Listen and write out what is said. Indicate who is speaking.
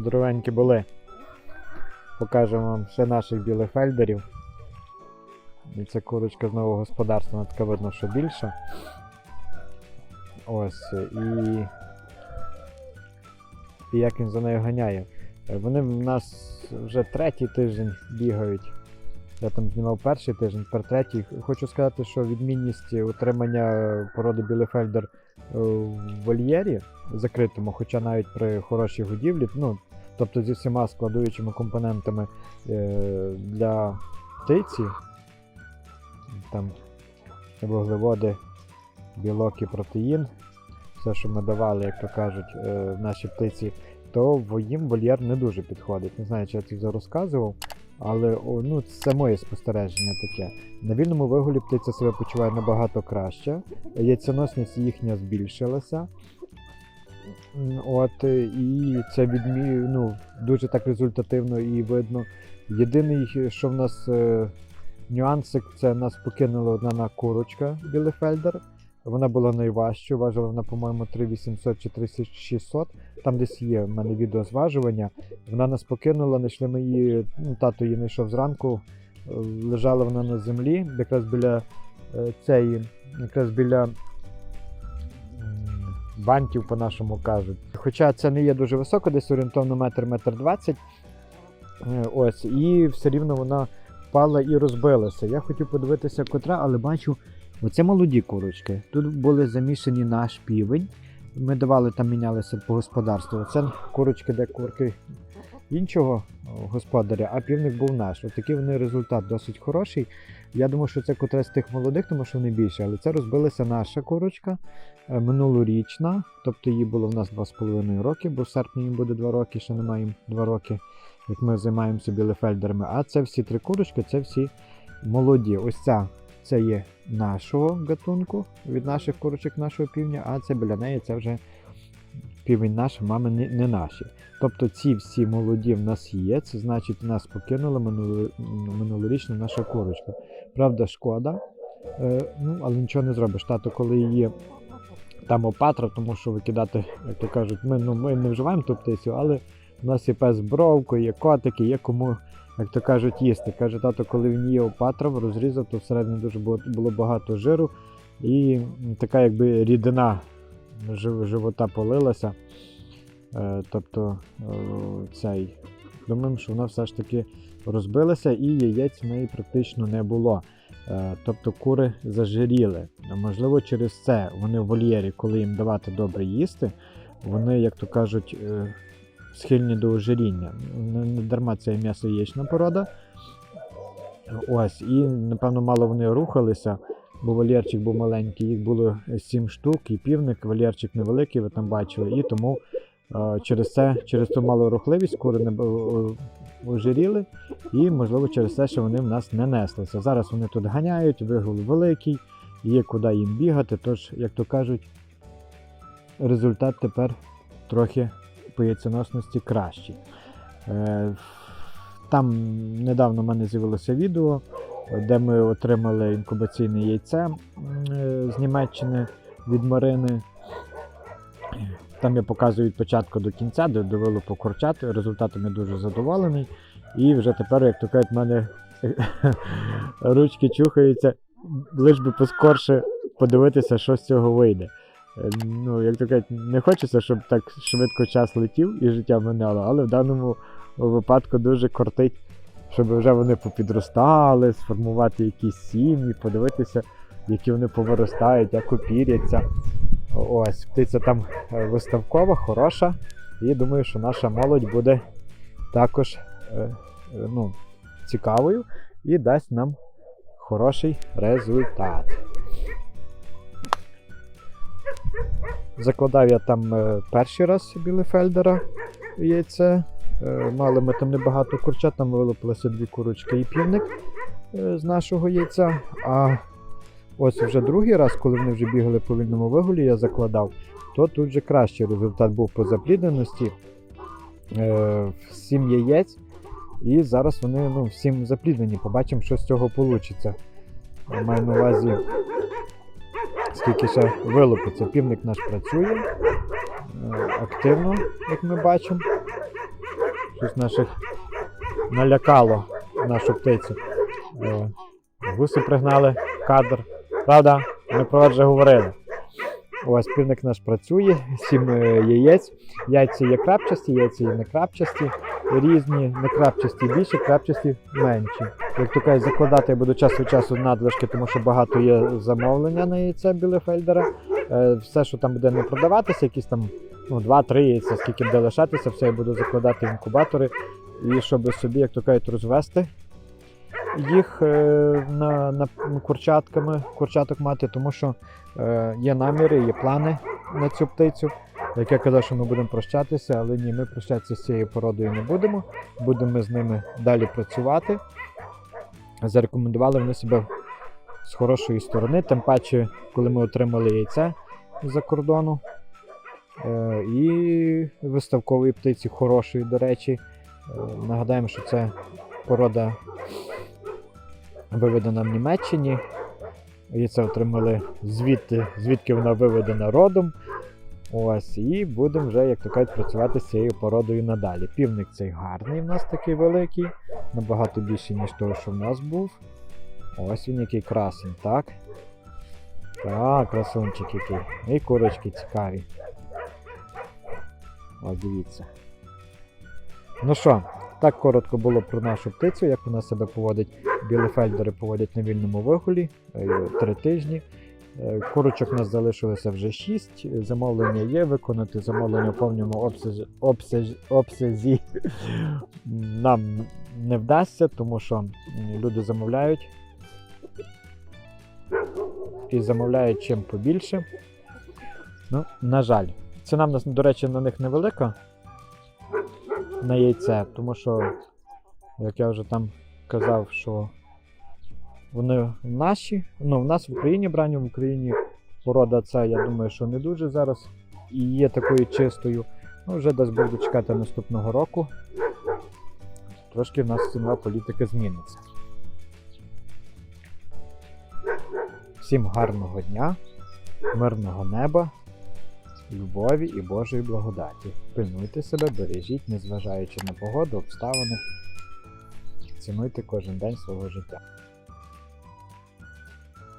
Speaker 1: здоровенькі були. Покажемо вам ще наших білефельдерів. І це курочка з нового господарства, вона така видно, що більша. Ось. І. І як він за нею ганяє. Е, Вони в нас вже третій тиждень бігають. Я там знімав перший тиждень, тепер третій. Хочу сказати, що відмінність утримання породи Білефельдер е, в вольєрі закритому, хоча навіть при хорошій годівлі, ну, тобто зі всіма складуючими компонентами е, для птиці, там вуглеводи, білок і протеїн, все, що ми давали, як то кажуть, е, в нашій птиці, то їм вольєр не дуже підходить. Не знаю, чи я це вже розказував. Але ну, це моє спостереження таке. На вільному вигулі птиця себе почуває набагато краще. Яйценосність їхня збільшилася. От, е, і це відмі... ну, дуже так результативно і видно. Єдиний, що в нас е, нюансик, це нас покинула одна на курочка Білефельдер. Вона була найважча, важила вона, по-моєму, 3800 чи 3600. Там десь є в мене відеозважування. Вона нас покинула, знайшли ми її, ну, тато її знайшов зранку, е, лежала вона на землі, якраз біля е, цієї, якраз біля бантів, по-нашому кажуть. Хоча це не є дуже високо, десь орієнтовно метр, метр двадцять. Е, Ось, і все рівно вона впала і розбилася. Я хотів подивитися котра, але бачу, оце молоді курочки. Тут були замішані наш півень. Ми давали там мінялися по господарству. Це курочки, де курки іншого господаря, а півник був наш. Ось такий вони результат досить хороший. Я думаю, що це котра з тих молодих, тому що вони більше, але це розбилася наша курочка минулорічна, тобто їй було в нас 2,5 роки, бо в серпні їм буде 2 роки, ще немає їм 2 роки, як ми займаємося білефельдерами. А це всі три курочки, це всі молоді. Ось ця це є нашого гатунку, від наших курочок нашого півня, а це біля неї це вже півень наш, мами не, не наші. Тобто ці всі молоді в нас є, це значить нас покинула минуло, минулорічна наша курочка. Правда, шкода, е, ну, але нічого не зробиш. Тато, коли її там опатрав, тому що викидати, як то кажуть, ми, ну, ми не вживаємо ту птицю, але в нас є пес бровко, є котики, є кому, як то кажуть, їсти. Каже, тато, коли він її опатрав, розрізав, то всередині дуже було, було багато жиру і така якби рідина жив- живота полилася. Е, тобто е, цей. Думаємо, що вона все ж таки розбилася і яєць в неї практично не було. Е, тобто кури зажиріли. Можливо, через це вони в вольєрі, коли їм давати добре їсти, вони, як то кажуть, е, схильні до ожиріння. Не, дарма це м'ясо яєчна порода. Ось, і напевно мало вони рухалися, бо вольєрчик був маленький, їх було 7 штук, і півник, вольєрчик невеликий, ви там бачили, і тому через це, через ту малу рухливість кури не ожиріли, і, можливо, через те, що вони в нас не неслися. Зараз вони тут ганяють, вигул великий, є куди їм бігати, тож, як то кажуть, результат тепер трохи по яйценосності кращий. Е, Там недавно в мене з'явилося відео, де ми отримали інкубаційне яйце е, з Німеччини від Марини. Там я показую від початку до кінця, де до вилупу курчат. Результатом я дуже задоволений. І вже тепер, як то кажуть, в мене ручки чухаються, лиш би поскорше подивитися, що з цього вийде. Е, Ну, як то кажуть, не хочеться, щоб так швидко час летів і життя минало, але в даному випадку дуже кортить, щоб вже вони попідростали, сформувати якісь сім'ї, подивитися, які вони повиростають, як опіряться. Ось, птиця там е, виставкова, хороша. І думаю, що наша молодь буде також е, е, ну, цікавою і дасть нам хороший результат. Закладав я там перший раз Білефельдера яйце. Мали ми там небагато курчат, там вилупилося дві курочки і півник з нашого яйця. А ось вже другий раз, коли вони вже бігали по вільному вигулі, я закладав, то тут вже кращий результат був по заплідненості. Е, сім яєць. І зараз вони ну, всім запліднені. Побачимо, що з цього вийде. Маю на увазі, скільки ще вилупиться. Півник наш працює е, активно, як ми бачимо. щось наших налякало нашу птицю. Е, Гуси пригнали кадр. Правда, ми про це вже говорили. Ось півник наш працює, сім е, яєць. Яйця є крапчасті, яйця є не крапчасті, різні, не крапчасті більше, крапчасті менші. Як то кажуть, закладати я буду час від часу надлишки, тому що багато є замовлення на яйце білефельдера. Е, Все, що там буде не продаватися, якісь там ну, 2-3 яйця, скільки буде лишатися, все я буду закладати в інкубатори. І щоб собі, як то кажуть, розвести їх е, на, на курчатками, курчаток мати, тому що е, є наміри, є плани на цю птицю. Як я казав, що ми будемо прощатися, але ні, ми прощатися з цією породою не будемо. Будемо з ними далі працювати. Зарекомендували вони себе з хорошої сторони, тим паче, коли ми отримали яйце з-за кордону. Е, і виставкової птиці хорошої, до речі. Нагадаємо, що це порода виведена в Німеччині. Яйце отримали звідти, звідки вона виведена родом. Ось, і будемо вже, як то кажуть, працювати з цією породою надалі. Півник цей гарний в нас такий великий, набагато більший, ніж того, що в нас був. Ось він який красень, так? Так, красунчик який. І курочки цікаві. Ось дивіться. Ну що, так коротко було про нашу птицю, як вона себе поводить. Білефельдери поводять на вільному вигулі е, три тижні. Е, Курочок у нас залишилося вже 6. Замовлення є. Виконати замовлення в повному обсязі, обсязі, обсязі нам не вдасться, тому що люди замовляють. І замовляють чим побільше. Ну, на жаль, ціна в нас, до речі, на них невелика на яйце, тому що, як я вже там казав, що вони наші, ну, в нас в Україні брані, в Україні порода ця, я думаю, що не дуже зараз і є такою чистою. Ну, вже десь буду чекати наступного року. Трошки в нас цінова політика зміниться. Всім гарного дня, мирного неба, любові і Божої благодаті. Пильнуйте себе, бережіть, незважаючи на погоду, обставини. Цінуйте кожен день свого життя.